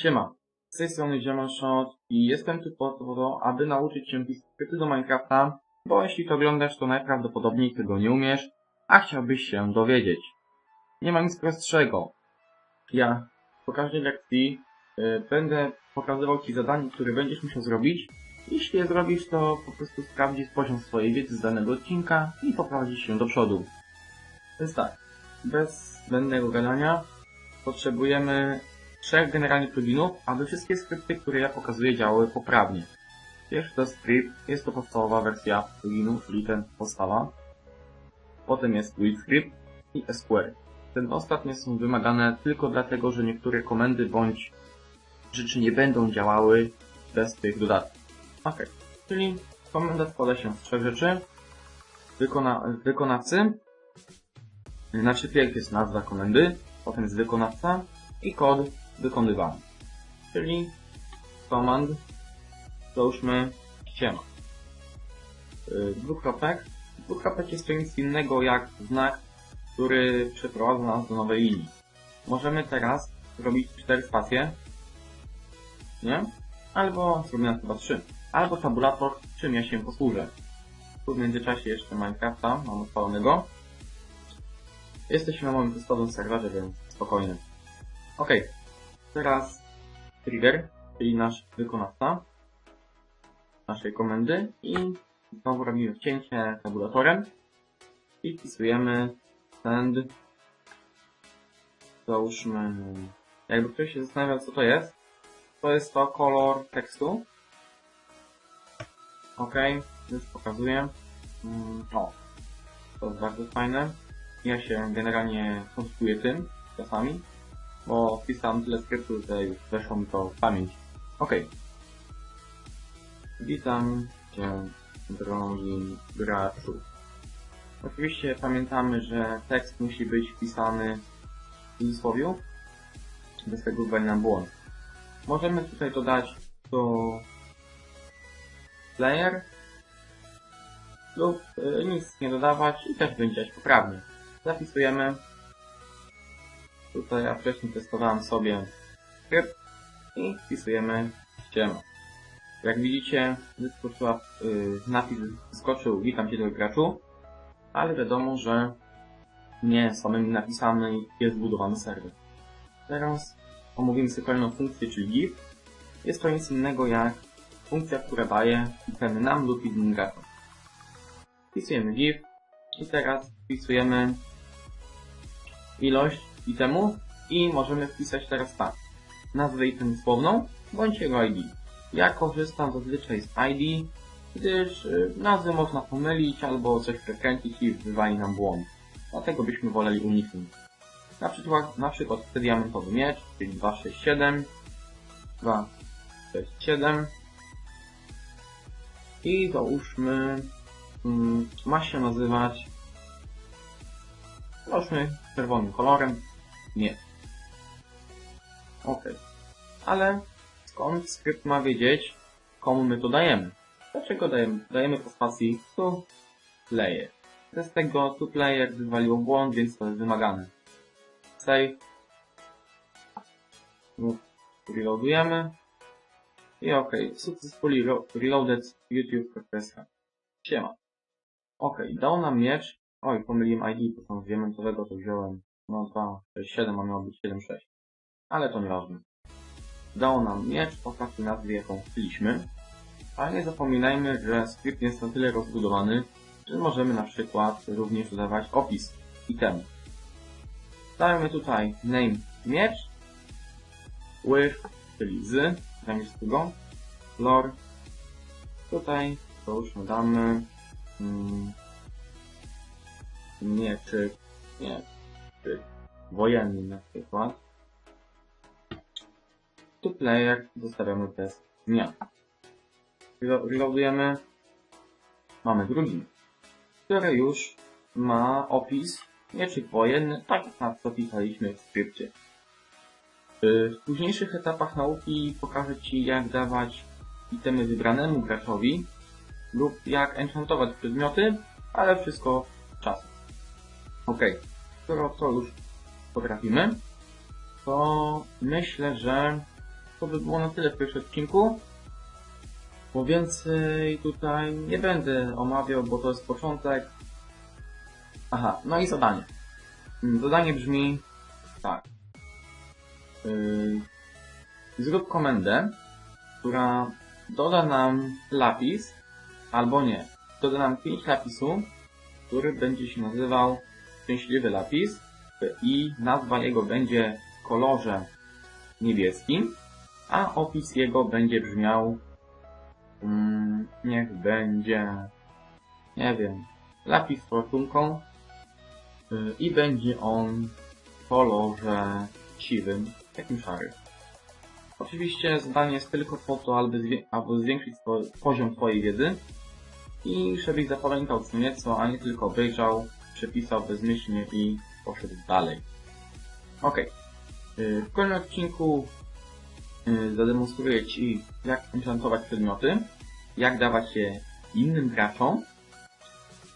Siema, z tej strony Ziemonshot i jestem tu po to, aby nauczyć się skrypty do Minecrafta, bo jeśli to oglądasz, to najprawdopodobniej tego nie umiesz, a chciałbyś się dowiedzieć. Nie ma nic prostszego. Ja po każdej lekcji y, będę pokazywał Ci zadanie, które będziesz musiał zrobić. Jeśli je zrobisz, to po prostu sprawdzisz poziom swojej wiedzy z danego odcinka i poprowadzisz się do przodu. Więc tak, bez zbędnego gadania potrzebujemy trzech generalnie pluginów, aby wszystkie skrypty, które ja pokazuję, działały poprawnie. Pierwszy to script, jest to podstawowa wersja pluginu, czyli ten podstawa. Potem jest build script i SQL. Ten ostatnie są wymagane tylko dlatego, że niektóre komendy bądź rzeczy nie będą działały bez tych dodatków. Ok, czyli komenda składa się z trzech rzeczy. Wykona wykonawcy, znaczy pierwszy jest nazwa komendy, potem jest wykonawca i kod wykonywany. Czyli komand załóżmy ściema. Yy, dwukropek. Dwukropek jest to nic innego jak znak, który przeprowadza nas do nowej linii. Możemy teraz zrobić cztery spacje, nie? Albo zrobimy chyba trzy. Albo tabulator, czym ja się posłużę. Tu w międzyczasie jeszcze Minecrafta mam odpalonego. Jesteśmy na moim testowym serwerze, więc spokojnie. Ok, teraz trigger, czyli nasz wykonawca naszej komendy i znowu robimy wcięcie tabulatorem i wpisujemy send załóżmy jakby ktoś się zastanawiał co to jest to jest to kolor tekstu. Ok, już pokazuję. Mm, o, to jest bardzo fajne. Ja się generalnie konstruuję tym czasami bo wpisałem tyle skryptów, że już weszło mi to w pamięć. Ok. Witam Cię, drogi graczu. Oczywiście pamiętamy, że tekst musi być wpisany w cudzysłowiu. Bez tego wywali nam błąd. Możemy tutaj dodać do player lub y, nic nie dodawać i też będzie poprawnie. Zapisujemy Tutaj ja wcześniej testowałem sobie skrypt i wpisujemy ściemę. Jak widzicie, wyskoczyła, yy, napis wyskoczył witam cię do graczu, ale wiadomo, że nie samymi napisami jest zbudowany serwer. Teraz omówimy sobie kolejną funkcję, czyli give. Jest to nic innego jak funkcja, która daje itemy nam lub innym graczom. Wpisujemy give i teraz wpisujemy ilość itemu i możemy wpisać teraz tak. Nazwę itemu słowną bądź jego ID. Ja korzystam zazwyczaj z ID, gdyż y, nazwy można pomylić albo coś przekręcić i wywali nam błąd. Dlatego byśmy woleli uniknąć. Na przykład, na przykład diamentowy miecz, czyli 267, 267 i załóżmy mm, ma się nazywać załóżmy czerwonym kolorem nie. Ok. Ale skąd skrypt ma wiedzieć, komu my to dajemy? Dlaczego dajemy? Dajemy po spacji to player. Bez tego tu player wywaliło błąd, więc to jest wymagane. Save. Reloadujemy. I ok. Successfully reloaded YouTube.psk. Siema. Ok, dał nam miecz. Oj, pomyliłem ID, to tam diamentowego to wziąłem no 2, 6, 7, a miało być 7, 6. Ale to nieważne. Dało nam miecz o takiej nazwie, jaką chcieliśmy. Ale nie zapominajmy, że skrypt jest na tyle rozbudowany, że możemy na przykład również dodawać opis itemu. Dajemy tutaj name miecz, with, czyli z, zamiast tego, lore. Tutaj to już damy mm, mieczyk, nie, wojenny na przykład. Tu player zostawiamy bez zmian. Reloadujemy. Mamy drugi, który już ma opis mieczyk wojenny, tak jak to pisaliśmy w skrypcie. W późniejszych etapach nauki pokażę Ci jak dawać itemy wybranemu graczowi lub jak enchantować przedmioty, ale wszystko czasem. Ok skoro to już potrafimy, to myślę, że to by było na tyle w pierwszym odcinku. Bo więcej tutaj nie będę omawiał, bo to jest początek. Aha, no i zadanie. Zadanie brzmi tak. Yy, zrób komendę, która doda nam lapis, albo nie, doda nam 5 lapisu, który będzie się nazywał szczęśliwy lapis i nazwa jego będzie w kolorze niebieskim, a opis jego będzie brzmiał mm, niech będzie nie wiem, lapis z fortunką y, i będzie on w kolorze siwym, takim szarym. Oczywiście zadanie jest tylko po to, aby, zwię- aby zwiększyć poziom Twojej wiedzy i żebyś zapamiętał co nieco, a nie tylko obejrzał, przepisał bezmyślnie i poszedł dalej. Ok. W kolejnym odcinku y, zademonstruję Ci, jak enchantować przedmioty, jak dawać je innym graczom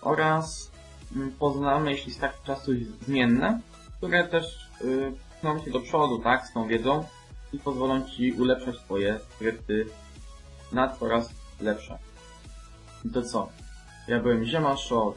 oraz mm, poznamy, jeśli starczy czasu, zmienne, które też y, pchną Cię do przodu, tak, z tą wiedzą i pozwolą Ci ulepszać Twoje skrypty na coraz lepsze. I to co? Ja byłem Ziemaszo,